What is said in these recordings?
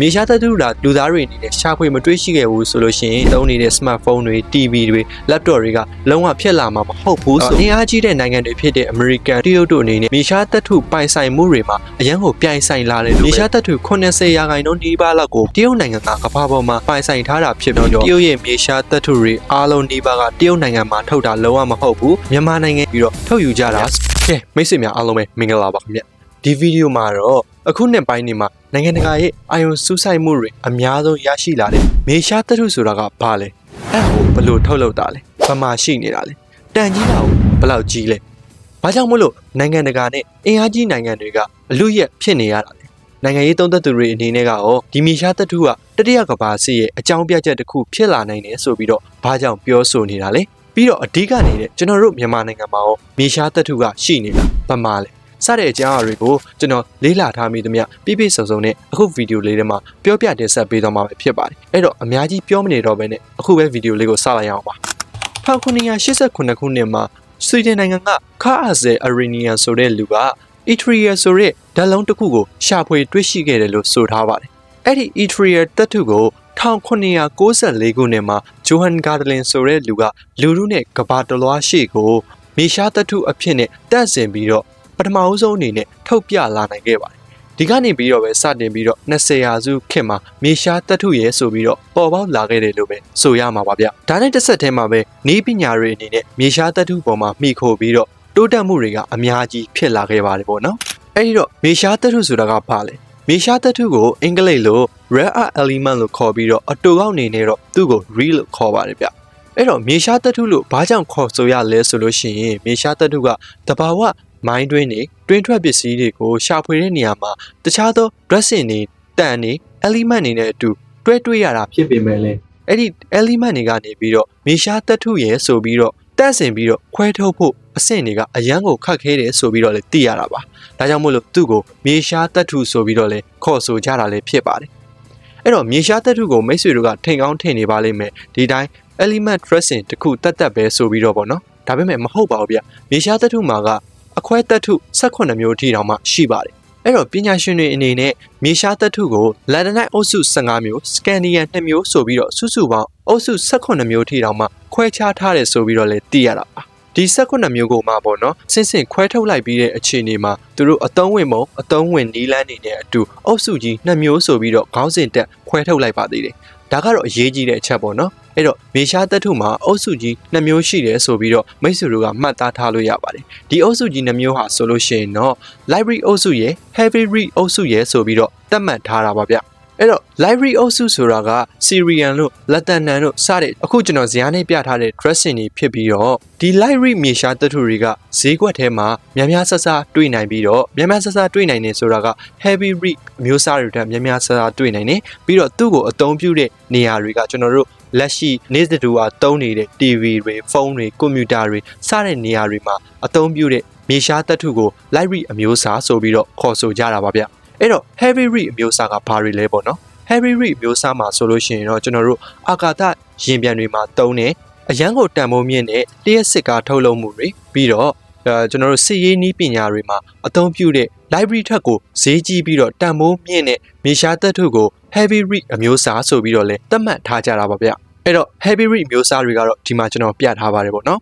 မြေရှားသတ္တုလာလူသားတွေအနေနဲ့ရှာဖွေမတွေ့ရှိခဲ့ဘူးဆိုလို့ရှိရင်သုံးနေတဲ့ smartphone တွေ TV တွေ laptop တွေကလုံးဝဖြစ်လာမှာမဟုတ်ဘူးဆိုအင်အားကြီးတဲ့နိုင်ငံတွေဖြစ်တဲ့ American တရုတ်တို့အနေနဲ့မြေရှားသတ္တုပိုင်ဆိုင်မှုတွေမှာအရန်ကိုပြိုင်ဆိုင်လာတယ်လို့မြေရှားသတ္တု80ရာခိုင်နှုန်းဒီပါလောက်ကိုတရုတ်နိုင်ငံကကမ္ဘာပေါ်မှာပိုင်ဆိုင်ထားတာဖြစ်ပြီးတော့တရုတ်ရဲ့မြေရှားသတ္တုတွေအားလုံးဒီပါကတရုတ်နိုင်ငံမှာထုတ်တာလုံးဝမဟုတ်ဘူးမြန်မာနိုင်ငံပြီးတော့ထုတ်ယူကြတာကဲမိတ်ဆွေများအားလုံးပဲမင်္ဂလာပါခင်ဗျဒီဗီဒီယိုမှာတော့ အခုနှစ်ပိုင်းနေမှာနိုင်ငံတကာရဲ့အာယုံစူးစိုက်မှုတွေအများဆုံးရရှိလာတဲ့မေရှားသတ္တုဆိုတာကဘာလဲအဲ့ဟိုဘယ်လို့ထုတ်လုပ်တာလဲဘယ်မှာရှိနေတာလဲတန်ကြီးတာကိုဘယ်လောက်ကြီးလဲဘာကြောင့်မို့လို့နိုင်ငံတကာနဲ့အင်အားကြီးနိုင်ငံတွေကအလူရက်ဖြစ်နေရတာလဲနိုင်ငံရေးသုံးသက်သူတွေအနေနဲ့ကရောဒီမေရှားသတ္တုကတတိယကဘာစစ်ရဲ့အကြောင်းပြချက်တစ်ခုဖြစ်လာနိုင်တယ်ဆိုပြီးတော့ဘာကြောင့်ပြောဆိုနေတာလဲပြီးတော့အဓိကနေတဲ့ကျွန်တော်တို့မြန်မာနိုင်ငံမှာရောမေရှားသတ္တုကရှိနေတာဘာမှလဲ စတဲ့အကြောင်းအရာတွေကိုကျွန်တော်လေးလာထားမိသမျှပြပြစုံစုံနဲ့အခုဗီဒီယိုလေးထဲမှာပြောပြတင်ဆက်ပေးသွားမှာပဲဖြစ်ပါတယ်အဲ့တော့အများကြီးပြောမနေတော့ဘဲနဲ့အခုပဲဗီဒီယိုလေးကိုစလိုက်အောင်ပါ1989ခုနှစ်မှာဆွီဒင်နိုင်ငံကခါအာဇယ်အရီနီယာဆိုတဲ့လူကအီထရီယာဆိုတဲ့ဓာတ်လုံးတစ်ခုကိုရှာဖွေတွေ့ရှိခဲ့တယ်လို့ဆိုထားပါတယ်အဲ့ဒီအီထရီယာတပ်ထုကို1994ခုနှစ်မှာဂျိုဟန်ဂါဒလင်ဆိုတဲ့လူကလူလူနဲ့ကဘာတလွားရှိကိုမေရှားတပ်ထုအဖြစ်နဲ့တက်ဆင်ပြီးတော့ ပထမအဦးဆုံးအနေနဲ့ထုတ်ပြလာနိုင်ခဲ့ပါတယ်ဒီကနေပြီးတော့ပဲစတင်ပြီးတော့20ရာစုခေတ်မှာမြေရှားတက်ထုရဲဆိုပြီးတော့ပေါ်ပေါက်လာခဲ့တယ်လို့ပဲဆိုရမှာပါဗျ။ဒါနဲ့တစ်ဆက်တည်းမှာပဲနီးပညာတွေအနေနဲ့မြေရှားတက်ထုပေါ်မှာမှီခိုပြီးတော့တိုးတက်မှုတွေကအများကြီးဖြစ်လာခဲ့ပါတယ်ပေါ့နော်။အဲဒီတော့မြေရှားတက်ထုဆိုတာကဘာလဲ။မြေရှားတက်ထုကိုအင်္ဂလိပ်လို rare earth element လို့ခေါ်ပြီးတော့အတူကောက်နေနေတော့သူ့ကို real လို့ခေါ်ပါတယ်ဗျ။အဲ့တော့မြေရှားတက်ထုလို့ဘာကြောင့်ခေါ်ဆိုရလဲဆိုလို့ရှိရင်မြေရှားတက်ထုကတဘာဝ မိုင်းတွင်းတွေတွင်းထွက်ပစ္စည်းတွေကိုရှာဖွေတဲ့နေရာမှာတခြားသော dressing တွေတန်တွေ element တွေနဲ့အတူတွဲတွေ့ရတာဖြစ်ပေမဲ့လည်းအဲ့ဒီ element တွေကနေပြီးတော့မြေရှားတက်ထုရဲ့ဆိုပြီးတော့တက်ဆင်ပြီးတော့ခွဲထုတ်ဖို့အဆင့်တွေကအရန်ကိုခတ်ခဲတယ်ဆိုပြီးတော့လည်းသိရတာပါဒါကြောင့်မို့လို့သူ့ကိုမြေရှားတက်ထုဆိုပြီးတော့လည်းခေါ်ဆိုကြတာလည်းဖြစ်ပါတယ်အဲ့တော့မြေရှားတက်ထုကိုမိတ်ဆွေတို့ကထိန်ကောင်းထင်နေပါလိမ့်မယ်ဒီတိုင်း element dressing တခုတက်တက်ပဲဆိုပြီးတော့ပေါ့နော်ဒါပေမဲ့မဟုတ်ပါဘူးဗျမြေရှားတက်ထုမှာက အခွဲတက်ထု18မျိုးထိတောင်မှရှိပါတယ်အဲ့တော့ပညာရှင်တွေအနေနဲ့မြေရှားတက်ထုကိုလန်ဒနိုက်အုပ်စု15မျိုးစကန်ဒီယန်2မျိုးဆိုပြီးတော့စုစုပေါင်းအုပ်စု18မျိုးထိတောင်မှခွဲခြားထားတယ်ဆိုပြီးတော့လည်းသိရတာပါဒီ18မျိုးကိုမှပေါ့နော်စင်စင်ခွဲထုတ်လိုက်ပြီးတဲ့အခြေအနေမှာသူတို့အတုံးဝင်မုံအတုံးဝင်နီးလန်းနေတဲ့အတူအုပ်စုကြီး2မျိုးဆိုပြီးတော့ခေါင်းစဉ်တက်ခွဲထုတ်လိုက်ပါသေးတယ်ဒါကတော့အရေးကြီးတဲ့အချက်ပေါ့နော် အဲ့တော့မေရှားတက်ထုမှာအုပ်စုကြီး2မျိုးရှိတယ်ဆိုပြီးတော့မိတ်ဆွေတို့ကမှတ်သားထားလို့ရပါတယ်ဒီအုပ်စုကြီး2မျိုးဟာဆိုလို့ရှိရင်တော့ library အုပ်စုရယ် heavy read အုပ်စုရယ်ဆိုပြီးတော့သတ်မှတ်ထားတာပါဗျအဲ့တော့ library အုပ်စုဆိုတာက Syrian လို့ Latin လို့စတဲ့အခုကျွန်တော်ဇာတ်နဲ့ပြထားတဲ့ dressing တွေဖြစ်ပြီးတော့ဒီ library မြေရှားတထုတွေကဈေးကွက်ထဲမှာများများဆဆတွေ့နိုင်ပြီးတော့များများဆဆတွေ့နိုင်နေဆိုတာက heavy read အမျိုးအစားတွေတက်များများဆဆတွေ့နိုင်နေပြီးတော့သူ့ကိုအသုံးပြုတဲ့နေရာတွေကကျွန်တော်တို့ လက်ရှိနေ့စတူအားသုံးနေတဲ့ TV တွေဖုန်းတွေကွန်ပျူတာတွေစတဲ့နေရာတွေမှာအသုံးပြုတဲ့မြေရှားတထုကို library အမျိုးအစားဆိုပြီးတော့ခေါ်ဆိုကြတာပါဗျအဲ့တော့ heavy read အမျိုးအစားကဘာတွေလဲပေါ့နော် heavy read မျိုးစားမှာဆိုလို့ရှိရင်တော့ကျွန်တော်တို့အာကာသရင်ပြန်တွေမှာတုံးတယ်အရန်ကိုတန်ဖိုးမြင့်တဲ့လျှက်စစ်ကားထုတ်လုပ်မှုတွေပြီးတော့အဲ ကျွန်တော်တို့စစ်ရေးနည်းပညာတွေမှာအသုံးပြုတဲ့ library ထက်ကိုဈေးကြီးပြီးတော့တန်ဖိုးမြင့်တဲ့မြေရှားသက်ထုကို heavy read အမျိုးအစားဆိုပြီးတော့လဲသတ်မှတ်ထားကြတာပါဗျအဲ့တော့ heavy read မျိုးစားတွေကတော့ဒီမှာကျွန်တော်ပြထားပါတယ်ပေါ့နော်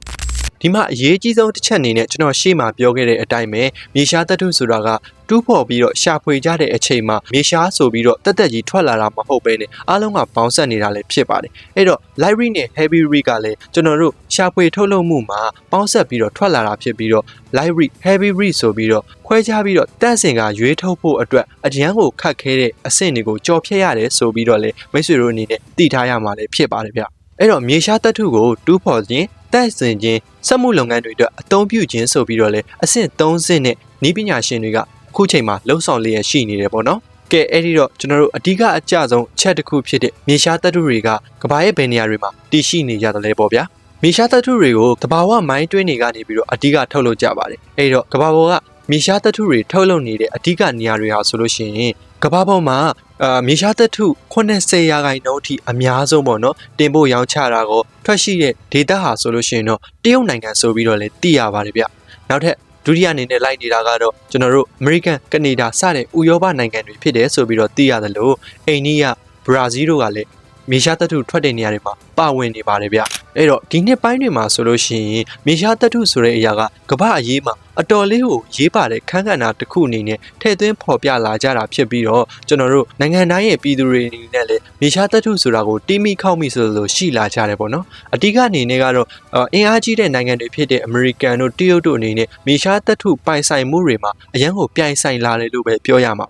ဒီမှာအရေးကြီးဆုံးတစ်ချက်အနေနဲ့ကျွန်တော်ရှေ့မှာပြောခဲ့တဲ့အတိုင်းပဲမြေရှားတတုဆိုတာကတူးဖော်ပြီးတော့ရှာဖွေကြတဲ့အချိန်မှာမြေရှားဆိုပြီးတော့တက်တက်ကြီးထွက်လာတာမဟုတ်ဘဲနဲ့အားလုံးကဘောင်းဆက်နေတာလည်းဖြစ်ပါတယ်အဲ့တော့ library နဲ့ heavy read ကလည်းကျွန်တော်တို့ရှာဖွေထုတ်လုပ်မှုမှာပေါင်းဆက်ပြီးတော့ထွက်လာတာဖြစ်ပြီးတော့ library heavy read ဆိုပြီးတော့ခွဲခြားပြီးတော့တက်စင်ကရွေးထုတ်ဖို့အတွက်အရန်ကိုခတ်ခဲတဲ့အဆင့်တွေကိုကြော်ဖြတ်ရတယ်ဆိုပြီးတော့လေမိတ်ဆွေတို့အနေနဲ့သိထားရမှာလည်းဖြစ်ပါတယ်ဗျအဲ့တော့မြေရှားတက်ထုကိုတူးဖော်ခြင်း တက်စင်ခြင်းစက်မှုလုပ်ငန်းတွေအတွက်အသုံးပြုခြင်းဆိုပြီးတော့လေအဆင့်3ဆင့်နဲ့ဤပညာရှင်တွေကအခုချိန်မှာလှုံ့ဆော်လျက်ရှိနေတယ်ပေါ့နော်ကဲအဲ့ဒီတော့ကျွန်တော်တို့အဓိကအကျဆုံးအချက်တစ်ခုဖြစ်တဲ့မြေရှားတက်ထုတွေကကဘာရဲ့ဘယ်နေရာတွေမှာတည်ရှိနေကြတယ်လဲပေါ့ဗျာမြေရှားတက်ထုတွေကိုတဘာဝမိုင်းတွင်းတွေကနေပြီးတော့အဓိကထုတ်လုပ်ကြပါတယ်အဲ့တော့ကဘာပေါ်ကမြေရှားတက်ထုတွေထုတ်လုပ်နေတဲ့အဓိကနေရာတွေဟာဆိုလို့ရှိရင် ကဘာပေါ်မှာအာမြေရှားသက်ထု80ရာခိုင်နှုန်းအထိအများဆုံးပေါ့နော်တင်ဖို့ရောင်းချတာကိုထွက်ရှိတဲ့ဒေတာဟာဆိုလို့ရှိရင်တော့တရုတ်နိုင်ငံဆိုပြီးတော့လည်းသိရပါတယ်ဗျနောက်ထပ်ဒုတိယအနေနဲ့လိုက်နေတာကတော့ကျွန်တော်တို့အမေရိကန်ကနေဒါစတဲ့ဥရောပနိုင်ငံတွေဖြစ်တယ်ဆိုပြီးတော့သိရတယ်လို့အိန္ဒိယဘရာဇီးတို့ကလည်း မြေရှားသတ္ထုထွက်တဲ့နေရာတွေမှာပါဝင်နေပါတယ်ဗျအဲ့တော့ဒီနှစ်ပိုင်းတွေမှာဆိုလို့ရှိရင်မြေရှားသတ္ထုဆိုတဲ့အရာကကမ္ဘာအရေးမှာအတော်လေးကိုရေးပါတဲ့ခန်းကဏ္ဍတစ်ခုအနေနဲ့ထည့်သွင်းဖော်ပြလာကြတာဖြစ်ပြီးတော့ကျွန်တော်တို့နိုင်ငံတိုင်းရဲ့ပြည်သူတွေအနေနဲ့လည်းမြေရှားသတ္ထုဆိုတာကိုတီးမိခောက်မိဆိုလို့ရှိလာကြတယ်ပေါ့နော်အဓိကအနေနဲ့ကတော့အင်အားကြီးတဲ့နိုင်ငံတွေဖြစ်တဲ့အမေရိကန်တို့တရုတ်တို့အနေနဲ့မြေရှားသတ္ထုပိုင်ဆိုင်မှုတွေမှာအရန်ကိုပြိုင်ဆိုင်လာတယ်လို့ပဲပြောရမှာ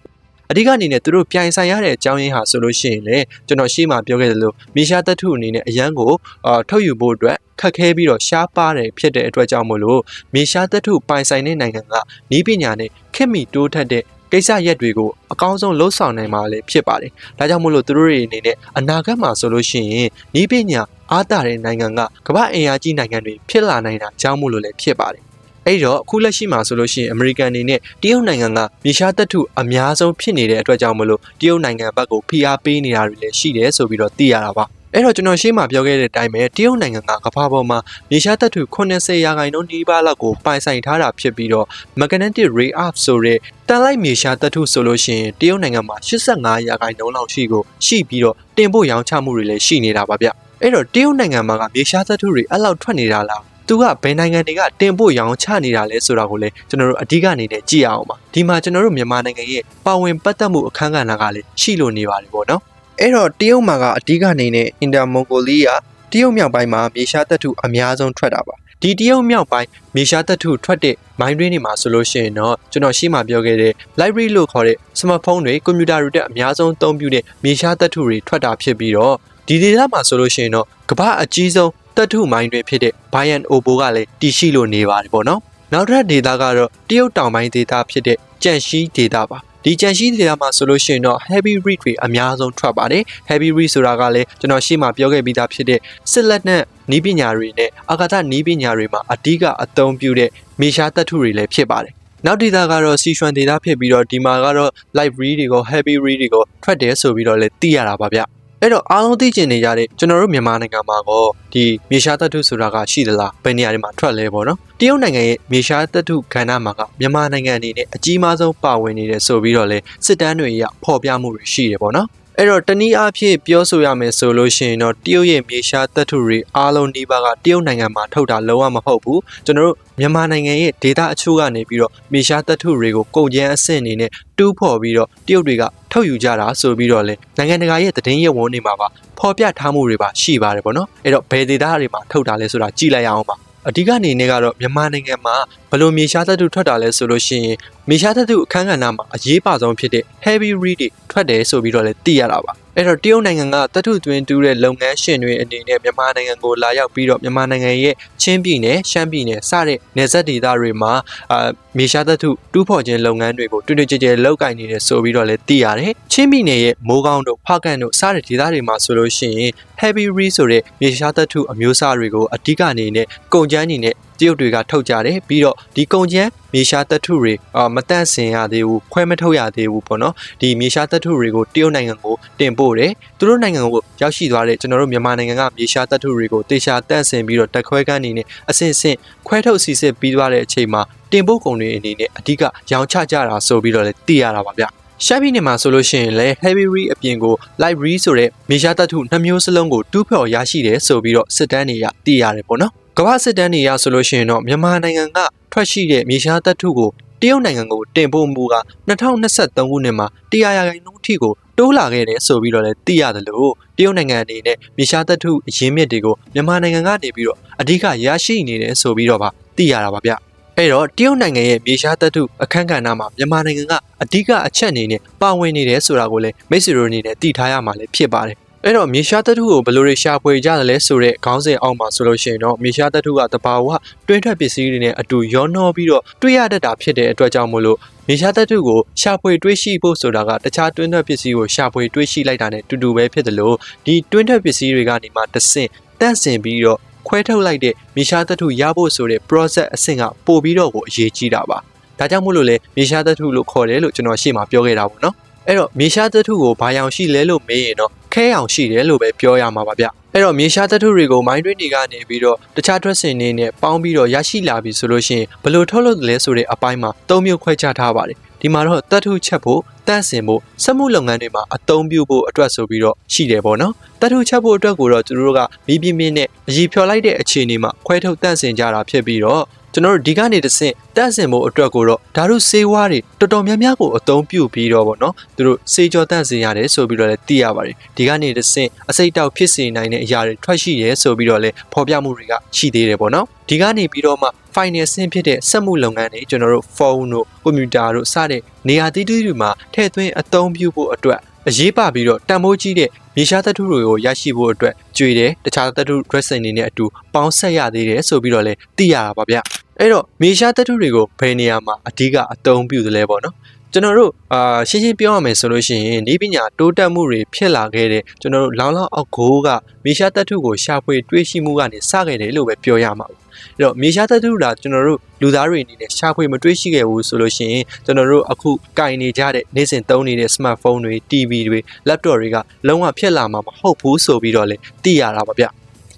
အဓိကအနေနဲ့သူတို့ပြိုင်ဆိုင်ရတဲ့အကြောင်းရင်းဟာဆိုလို့ရှိရင်လေကျွန်တော်ရှေ့မှာပြောခဲ့သလိုမြေရှားသတ္ထုအနေနဲ့အရန်ကိုအာထုတ်ယူဖို့အတွက်ခက်ခဲပြီးတော့ရှားပါတယ်ဖြစ်တဲ့အတွက်ကြောင့်မို့လို့မြေရှားသတ္ထုပိုင်ဆိုင်တဲ့နိုင်ငံကနီးပညာနဲ့ခင်မီတိုးထက်တဲ့ကိစ္စရက်တွေကိုအကောင်းဆုံးလှုပ်ဆောင်နိုင်မှာလည်းဖြစ်ပါတယ်။ဒါကြောင့်မို့လို့သူတို့တွေအနေနဲ့အနာဂတ်မှာဆိုလို့ရှိရင်နီးပညာအားတာတဲ့နိုင်ငံကကမ္ဘာအင်အားကြီးနိုင်ငံတွေဖြစ်လာနိုင်တာကြောင့်မို့လို့လည်းဖြစ်ပါတယ်။ အဲ့တော့အခုလက်ရှိမှာဆိုလို့ရှိရင်အမေရိကန်အနေနဲ့တရုတ်နိုင်ငံကမြေရှားသတ္ထုအများဆုံးဖြစ်နေတဲ့အတွက်ကြောင့်မလို့တရုတ်နိုင်ငံဘက်ကိုဖိအားပေးနေတာတွေလည်းရှိတယ်ဆိုပြီးတော့သိရတာပါအဲ့တော့ကျွန်တော်ရှေ့မှာပြောခဲ့တဲ့အတိုင်းပဲတရုတ်နိုင်ငံကကမ္ဘာပေါ်မှာမြေရှားသတ္ထု80ရာခိုင်နှုန်းဒီပါလောက်ကိုပိုင်ဆိုင်ထားတာဖြစ်ပြီးတော့ magnetic ray arc ဆိုတဲ့တန်လိုက်မြေရှားသတ္ထုဆိုလို့ရှိရင်တရုတ်နိုင်ငံမှာ85ရာခိုင်နှုန်းလောက်ရှိကိုရှိပြီးတော့တင်ပို့ရောင်းချမှုတွေလည်းရှိနေတာပါဗျအဲ့တော့တရုတ်နိုင်ငံမှာကမြေရှားသတ္ထုတွေအဲ့လောက်ထွက်နေတာလား သူကဘယ်နိုင်ငံတွေကတင်ပို့ရောင်းချနေတာလဲဆိုတာကိုလည်းကျွန်တော်တို့အဓိကအနေနဲ့ကြည့်အောင်ပါဒီမှာကျွန်တော်တို့မြန်မာနိုင်ငံရဲ့ပါဝင်ပတ်သက်မှုအခန်းကဏ္ဍကလည်းရှိလို့နေပါတယ်ပေါ့နော်အဲ့တော့တရုတ်မှာကအဓိကအနေနဲ့အင်တာမွန်ဂိုလီးယားတရုတ်မြောက်ပိုင်းမှာမြေရှားတပ်ထုအများဆုံးထွက်တာပါဒီတရုတ်မြောက်ပိုင်းမြေရှားတပ်ထုထွက်တဲ့မိုင်းတွင်းတွေမှာဆိုလို့ရှိရင်တော့ကျွန်တော်ရှေ့မှာပြောခဲ့တဲ့ library လို့ခေါ်တဲ့ smartphone တွေကွန်ပျူတာတွေတက်အများဆုံးအသုံးပြုတဲ့မြေရှားတပ်ထုတွေထွက်တာဖြစ်ပြီးတော့ဒီဒေသမှာဆိုလို့ရှိရင်တော့ကမ္ဘာအကြီးဆုံး တပ်ထုမိုင်းတွင်ဖြစ်တဲ့ Bayan Obo ကလည်းတည်ရှိလို့နေပါတယ်ပေါ့နော်နောက်ထပ်ဒေသကတော့တရုတ်တောင်ပိုင်းဒေသဖြစ်တဲ့ကြန့်ရှိဒေသပါဒီကြံရှိဒေသမှာဆိုလို့ရှိရင်တော့ heavy read တွေအများဆုံးထွက်ပါတယ် heavy read ဆိုတာကလည်းကျွန်တော်ရှေ့မှာပြောခဲ့ပြီးသားဖြစ်တဲ့စစ်လက်နက်နီးပညာတွေနဲ့အာကာသနီးပညာတွေမှာအဓိကအသုံးပြုတဲ့မေရှားသတ္ထုတွေလည်းဖြစ်ပါတယ်နောက်ဒေတာကတော့စီရွှန်ဒေတာဖြစ်ပြီးတော့ဒီမှာကတော့ live read တွေကို heavy read တွေကိုထွက်တယ်ဆိုပြီးတော့လည်းသိရတာပါဗျ အဲ့တော့အားလုံးသိကျင်နေကြတဲ့ကျွန်တော်တို့မြန်မာနိုင်ငံမှာကောဒီမြေရှားသတ္ထုဆိုတာကရှိသလားဘယ်နေရာတွေမှာထွက်လဲပေါ့နော်တရုတ်နိုင်ငံရဲ့မြေရှားသတ္ထုကဏ္ဍမှာကမြန်မာနိုင်ငံအနေနဲ့အကြီးမားဆုံးပါဝင်နေတယ်ဆိုပြီးတော့လဲစစ်တမ်းတွေရဖော်ပြမှုတွေရှိတယ်ပေါ့နော် အဲ့တော့တနည်းအားဖြင့်ပြောဆိုရမယ်ဆိုလို့ရှိရင်တော့တရုတ်ရဲ့မြေရှားတပ်ထုတွေအားလုံးဒီပါကတရုတ်နိုင်ငံမှာထုတ်တာလုံးဝမဟုတ်ဘူးကျွန်တော်တို့မြန်မာနိုင်ငံရဲ့ဒေတာအချို့ကနေပြီးတော့မြေရှားတပ်ထုတွေကိုကုန်ကျန်းအဆင့်အနေနဲ့တူးဖော်ပြီးတော့တရုတ်တွေကထုတ်ယူကြတာဆိုပြီးတော့လေနိုင်ငံတကာရဲ့သတင်းရဲဝန်းတွေမှာပါဖော်ပြထားမှုတွေပါရှိပါတယ်ပေါ့နော်အဲ့တော့ဘယ်ဒေတာတွေမှာထုတ်တာလဲဆိုတာကြည့်လိုက်ရအောင်ပါ အဓိကအနေနဲ့ကတော့မြန်မာနိုင်ငံမှာဘလို့မြေရှားသတ္တုထွက်တာလဲဆိုလို့ရှိရင်မြေရှားသတ္တုအခန်းကဏ္ဍမှာအရေးပါဆုံးဖြစ်တဲ့ heavy read တွေထွက်တယ်ဆိုပြီးတော့လည်းသိရတာပါအဲ့တော့တရုတ်နိုင်ငံကတထုတွင်တူးတဲ့လုပ်ငန်းရှင်တွေအနေနဲ့မြန်မာနိုင်ငံကိုလာရောက်ပြီးတော့မြန်မာနိုင်ငံရဲ့ချင်းပြည်နယ်ရှမ်းပြည်နယ်စတဲ့နယ်စပ်ဒေသတွေမှာအာမြေရှားသတ္ထုတူးဖော်ခြင်းလုပ်ငန်းတွေကိုတွင်တွင်ကြဲကြဲလုပ်ကိုင်နေတယ်ဆိုပြီးတော့လည်းသိရတယ်ချင်းပြည်နယ်ရဲ့မိုးကောင်းတို့ဖကန်တို့စတဲ့ဒေသတွေမှာဆိုလို့ရှိရင် heavy read ဆိုတဲ့မြေရှားသတ္ထုအမျိုးအစားတွေကိုအဓိကအနေနဲ့ကုန်ကျန်းအနေနဲ့တရုတ်တွေကထုတ်ကြတယ်ပြီးတော့ဒီကုန်ကျန်းမြေရှားသတ္ထုတွေအာမတန့်စင်ရသေးဘူးခွဲမထုတ်ရသေးဘူးပေါ့နော်ဒီမြေရှားသတ္ထုတွေကိုတရုတ်နိုင်ငံကိုတင်ပို့တယ်သူတို့နိုင်ငံကိုရောက်ရှိသွားတဲ့ကျွန်တော်တို့မြန်မာနိုင်ငံကမြေရှားသတ္ထုတွေကိုတေချာတန့်စင်ပြီးတော့တက်ခွဲကန်းအနေနဲ့အဆင့်ဆင့်ခွဲထုတ်စီစစ်ပြီးသွားတဲ့အချိန်မှာတင်ပို့ကုန်တွေအနေနဲ့အဓိကရောင်းချကြတာဆိုပြီးတော့လည်းသိရတာပါဗျရှမ်းပြည်နယ်မှာဆိုလို့ရှိရင်လည်း heavy read အပြင်ကို light read ဆိုတဲ့မြေရှားသတ္ထုနှစ်မျိုးစလုံးကိုတူးဖော်ရရှိတယ်ဆိုပြီးတော့စစ်တမ်းတွေကသိရတယ်ပေါ့နော်ကမ္ဘာစစ်တမ်းတွေရဆိုလို့ရှိရင်တော့မြန်မာနိုင်ငံကထွက်ရှိတဲ့မြေရှားသတ္ထုကိုတရုတ်နိုင်ငံကိုတင်ပို့မှုက2023ခုနှစ်မှာတရားရာခိုင်နှုန်းအထိကို တိုးလာခဲ့တယ်ဆိုပြီးတော့လည်းသိရတယ်လို့တရုတ်နိုင်ငံအနေနဲ့မြေရှားသတ္ထုအရင်းမြစ်တွေကိုမြန်မာနိုင်ငံကနေပြီးတော့အဓိကရရှိနေတယ်ဆိုပြီးတော့ပါသိရတာပါဗျအဲ့တော့တရုတ်နိုင်ငံရဲ့မြေရှားသတ္ထုအခန်းကဏ္ဍမှာမြန်မာနိုင်ငံကအဓိကအချက်အနေနဲ့ပါဝင်နေတယ်ဆိုတာကိုလည်းမိတ်ဆွေတို့အနေနဲ့သိထားရမှာလည်းဖြစ်ပါတယ်အဲ့တော့မြေရှားသတ္ထုကိုဘယ်လိုတွေရှာဖွေကြတယ်လဲဆိုတဲ့ခေါင်းစဉ်အောက်မှာဆိုလို့ရှိရင်တော့မြေရှားသတ္ထုကတဘာဝတွင်းထွက်ပစ္စည်းတွေနဲ့အတူရောနှောပြီးတော့တွေ့ရတတ်တာဖြစ်တဲ့အတွက်ကြောင့်မို့လို့ မြေရှားသတ္ထုကိုရှာဖွေတွေးရှိဖို့ဆိုတာကတခြားတွင်းထွက်ပစ္စည်းကိုရှာဖွေတွေးရှိလိုက်တာနဲ့တူတူပဲဖြစ်တယ်လို့ဒီတွင်းထွက်ပစ္စည်းတွေကနေမှတဆင့်တန့်စင်ပြီးတော့ခွဲထုတ်လိုက်တဲ့မြေရှားသတ္ထုရဖို့ဆိုတဲ့ process အဆင့်ကပို့ပြီးတော့ကိုအရေးကြီးတာပါဒါကြောင့်မို့လို့လေမြေရှားသတ္ထုလို့ခေါ်တယ်လို့ကျွန်တော်ရှေ့မှာပြောခဲ့တာပေါ့နော်အဲ့တော့မြေရှားသတ္ထုကိုဘာရောင်ရှိလဲလို့မေးရင်တော့ ခဲရောင်ရှိတယ်လို့ပဲပြောရမှာပါဗျအဲ့တော့မြေရှားသတ္ထုတွေကိုမိုင်းတွင်းတွေကနေပြီးတော့တခြား dressing တွေနဲ့ပေါင်းပြီးတော့ရရှိလာပြီဆိုလို့ရှိရင်ဘယ်လိုထုတ်လုပ်တယ်လဲဆိုတဲ့အပိုင်းမှာသုံးမျိုးခွဲခြားထားပါတယ် ဒီမှာတော့တတ်ထုချက်ဖို့တန့်စင်ဖို့စက်မှုလုပ်ငန်းတွေမှာအသုံးပြုဖို့အတွက်ဆိုပြီးတော့ရှိတယ်ပေါ့နော်တတ်ထုချက်ဖို့အတွက်ကိုတော့သူတို့ကမိပြင်းပြင်းနဲ့အည်ဖြော်လိုက်တဲ့အခြေအနေမှာခွဲထုတ်တန့်စင်ကြတာဖြစ်ပြီးတော့ကျွန်တော်တို့ဒီကနေတစ်ဆင့်တန့်စင်ဖို့အတွက်ကိုတော့ဓာတုဆေးဝါးတွေတော်တော်များများကိုအသုံးပြုပြီးတော့ဗောနော်သူတို့စေကြောတန့်စင်ရတယ်ဆိုပြီးတော့လည်းသိရပါတယ်ဒီကနေတစ်ဆင့်အစိတ်တောက်ဖြစ်စေနိုင်တဲ့အရာတွေထွက်ရှိရဲဆိုပြီးတော့လည်းဖော်ပြမှုတွေကရှိသေးတယ်ဗောနော်ဒီကနေပြီးတော့မှ final ဆင့်ဖြစ်တဲ့စက်မှုလုပ်ငန်းတွေကျွန်တော်တို့ phone တို့ computer တို့စတဲ့နေရာတိတိတွေမှာထည့်သွင်းအသုံးပြုဖို့အတွက်အရေးပါပြီးတော့တန်ဖိုးကြီးတဲ့မြေရှားသတ္တုတွေကိုရရှိဖို့အတွက်ကြွေတယ်တခြားသတ္တု dressing တွေနဲ့အတူပေါင်းဆက်ရသေးတယ်ဆိုပြီးတော့လည်းသိရတာပါဗျအဲ့တော့မြေရှားသတ္တုတွေကိုဘယ်နေရာမှာအဓိကအသုံးပြုသလဲပေါ့နော်ကျွန်တော်တို့အာရှင်းရှင်းပြောရမယ်ဆိုလို့ရှိရင်ဤပညာတိုးတက်မှုတွေဖြစ်လာခဲ့တဲ့ကျွန်တော်တို့လောင်လောင်အောက်ကိုကမြေရှားသတ္တုကိုရှာဖွေတွေးရှိမှုကနေစခဲ့တယ်လို့ပဲပြောရမှာပေါ့ အဲ့တော့မြေရှားသတ္တုလာကျွန်တော်တို့လူသားတွေအနေနဲ့ရှာဖွေမတွေးရှိခဲ့ဘူးဆိုလို့ရှိရင်ကျွန်တော်တို့အခုကင်နေကြတဲ့နေ့စဉ်သုံးနေတဲ့ smartphone တွေ TV တွေ laptop တွေကလုံးဝဖြစ်လာမှာမဟုတ်ဘူးဆိုပြီးတော့လေသိရတာပါဗျ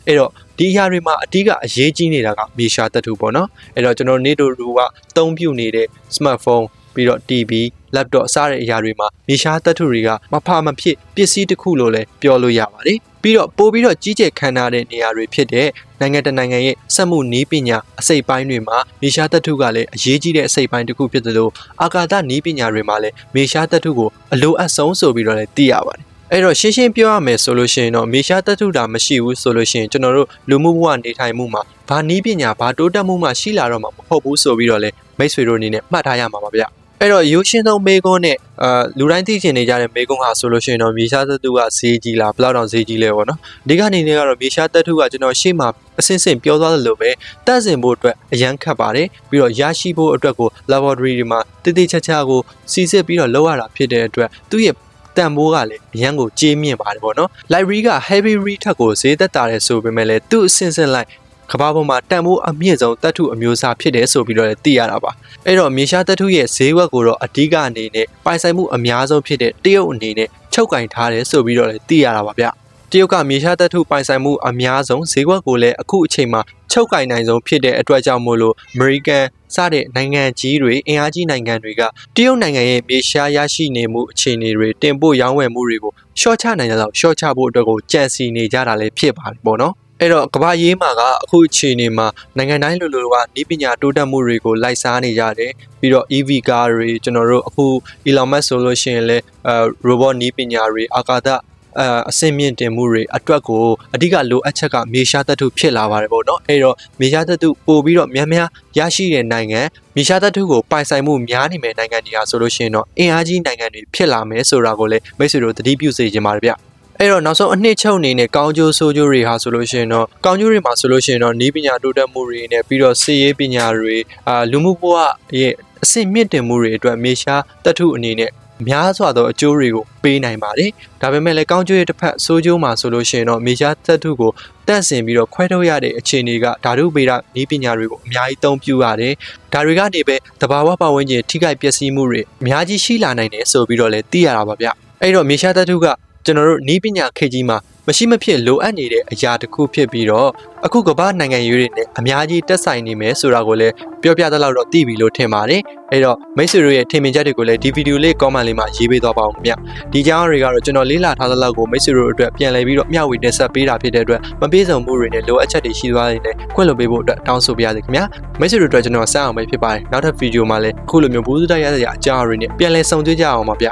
အဲ့တော့ဒီအရာတွေမှာအဓိကအရေးကြီးနေတာကမြေရှားသတ္တုပေါ့နော်အဲ့တော့ကျွန်တော်နေတို့လူကအသုံးပြုနေတဲ့ smartphone ပြီးတော့ TV laptop စတဲ့အရာတွေမှာမြေရှားသတ္တုတွေကမဖမဖြစ်ပစ္စည်းတစ်ခုလို့လည်းပြောလို့ရပါတယ် ပြီးတော့ပို့ပြီးတော့ကြီးကျယ်ခမ်းနားတဲ့နေရာတွေဖြစ်တဲ့နိုင်ငံတကာနိုင်ငံရဲ့စက်မှုနည်းပညာအစိတ်ပိုင်းတွေမှာမြေရှားသတ္တုကလည်းအရေးကြီးတဲ့အစိတ်ပိုင်းတစ်ခုဖြစ်သလိုအာကာသနည်းပညာတွေမှာလည်းမြေရှားသတ္တုကိုအလိုအပ်ဆုံးဆိုပြီးတော့လည်းသိရပါတယ်အဲ့တော့ရှင်းရှင်းပြောရမယ်ဆိုလို့ရှိရင်တော့မေရှားတတုတာမရှိဘူးဆိုလို့ရှိရင်ကျွန်တော်တို့လူမှုဘဝနေထိုင်မှုမှာဘာနည်းပညာဘာတိုးတက်မှုမှရှိလာတော့မှာမဟုတ်ဘူးဆိုပြီးတော့လေမိတ်ဆွေတို့အနေနဲ့မှတ်ထားရမှာပါဗျ အဲ့တော့ရိုးရှင်းဆုံးမေကွန်းနဲ့အာလူတိုင်းသိချင်နေကြတဲ့မေကွန်းဟာဆိုလို့ရှိရင်တော့မြေရှားသတ္တုကဈေးကြီးလားဘယ်လောက်တောင်ဈေးကြီးလဲပေါ့နော်အဓိကနေနေကတော့မြေရှားသတ္တုကကျွန်တော်ရှေ့မှာအစင်းစင်ပြောသွားသလိုပဲတန့်စင်ဖို့အတွက်အရန်ခတ်ပါတယ်ပြီးတော့ရရှိဖို့အတွက်ကို laboratory တွေမှာတိတိကျကျကိုစီစစ်ပြီးတော့လုပ်ရတာဖြစ်တဲ့အတွက်သူ့ရဲ့တန်ဖိုးကလည်းအရန်ကိုကြေးမြင့်ပါတယ်ပေါ့နော် library က heavy read ထက်ကိုဈေးသက်သာတယ်ဆိုပေမဲ့လည်းသူ့အစင်စင်လိုက် ကဘာပေါ်မှာတန်ဖိုးအမြင့်ဆုံးတတ်ထုအမျိုးအစားဖြစ်တယ်ဆိုပြီးတော့လည်းသိရတာပါအဲ့တော့မြေရှားတတ်ထုရဲ့ဈေးဝက်ကိုတော့အဓိကအနေနဲ့ပိုင်ဆိုင်မှုအများဆုံးဖြစ်တဲ့တရုတ်အနေနဲ့ချုပ်ကင်ထားတယ်ဆိုပြီးတော့လည်းသိရတာပါဗျတရုတ်ကမြေရှားတတ်ထုပိုင်ဆိုင်မှုအများဆုံးဈေးကွက်ကိုလည်းအခုအချိန်မှာချုပ်ကင်နိုင်ဆုံးဖြစ်တဲ့အတွက်ကြောင့်မို့လို့ American စတဲ့နိုင်ငံကြီးတွေအင်အားကြီးနိုင်ငံတွေကတရုတ်နိုင်ငံရဲ့မြေရှားရရှိနေမှုအခြေအနေတွေတင်ပို့ရောင်းဝယ်မှုတွေကိုရှော့ချနိုင်ကြတော့ရှော့ချဖို့အတွက်ကိုကြံစီနေကြတာလည်းဖြစ်ပါတယ်ပေါ့နော် အဲ့တော့ကမ္ဘာရေးမှာကအခုအခြေအနေမှာနိုင်ငံတိုင်းလိုလိုကဤပညာတိုးတက်မှုတွေကိုလိုက်စားနေကြတယ်ပြီးတော့ EV ကားတွေကျွန်တော်တို့အခု Elon Musk ဆိုလို့ရှိရင်လည်းအဲ robot နည်းပညာတွေအာကာသအအစင်မြင့်တင်မှုတွေအတွက်ကိုအဓိကလိုအပ်ချက်ကမြေရှားသတ္တုဖြစ်လာပါတယ်ပေါ့နော်အဲ့တော့မြေရှားသတ္တုပို့ပြီးတော့များများရရှိတဲ့နိုင်ငံမြေရှားသတ္တုကိုပိုင်ဆိုင်မှုများနေမဲ့နိုင်ငံတွေဟာဆိုလို့ရှိရင်တော့အင်အားကြီးနိုင်ငံတွေဖြစ်လာမယ်ဆိုတာကိုလည်းမိတ်ဆွေတို့သတိပြုစေချင်ပါတယ်ဗျ အဲ့တော့နောက်ဆုံးအနှစ်ချုပ်အနေနဲ့ကောင်းကျိုးဆိုးကျိုးတွေဟာဆိုလို့ရှိရင်တော့ကောင်းကျိုးတွေမှာဆိုလို့ရှိရင်တော့ဤပညာတိုးတက်မှုတွေနဲ့ပြီးတော့စီရေးပညာတွေအာလူမှုဘဝရဲ့အဆင့်မြင့်တင်မှုတွေအတွက်မြေရှားတတ်ထုအနေနဲ့များစွာသောအကျိုးတွေကိုပေးနိုင်ပါတယ်။ဒါပေမဲ့လည်းကောင်းကျိုးရဲ့တစ်ဖက်ဆိုးကျိုးမှာဆိုလို့ရှိရင်တော့မြေရှားသတ္တုကိုတန့်စင်ပြီးတော့ခွဲထုတ်ရတဲ့အခြေအနေကဓာတုဗေဒနည်းပညာတွေကိုအများကြီးသုံးပြုရတယ်။ဒါတွေကနေပဲတဘာဝပတ်ဝန်းကျင်ထိခိုက်ပျက်စီးမှုတွေအများကြီးရှိလာနိုင်တယ်ဆိုပြီးတော့လည်းသိရတာပါဗျ။အဲ့တော့မြေရှားသတ္တုက ကျွန်တော်တို့နည်းပညာခေတ်ကြီးမှာမရှိမဖြစ်လိုအပ်နေတဲ့အရာတစ်ခုဖြစ်ပြီးတော့အခုကမ္ဘာနိုင်ငံရေးတွေနဲ့အများကြီးတက်ဆိုင်နေမယ်ဆိုတာကိုလည်းပြောပြသလောက်တော့သိပြီလို့ထင်ပါတယ်အဲ့တော့မိတ်ဆွေတို့ရဲ့ထင်မြင်ချက်တွေကိုလည်းဒီဗီဒီယိုလေး comment လေးမှာရေးပေးသွားပါဦးခင်ဗျဒီကြောင်းတွေကတော့ကျွန်တော်လေးလာထားသလောက်ကိုမိတ်ဆွေတို့အတွက်ပြန်လည်ပြီးတော့မျှဝေတင်ဆက်ပေးတာဖြစ်တဲ့အတွက်မပြေစုံမှုတွေနဲ့လိုအပ်ချက်တွေရှိသွားရင်လည်းခွင့်လွှတ်ပေးဖို့အတွက်တောင်းဆိုပါရစေခင်ဗျမိတ်ဆွေတို့အတွက်ကျွန်တော်ဆက်အောင်ပဲဖြစ်ပါတယ်နောက်ထပ်ဗီဒီယိုမှာလည်းအခုလိုမျိုးဘူးစုတိုက်ရတဲ့အကြောင်းအရာတွေနဲ့ပြန်လည်ဆုံတွေ့ကြအောင်ပါဗျ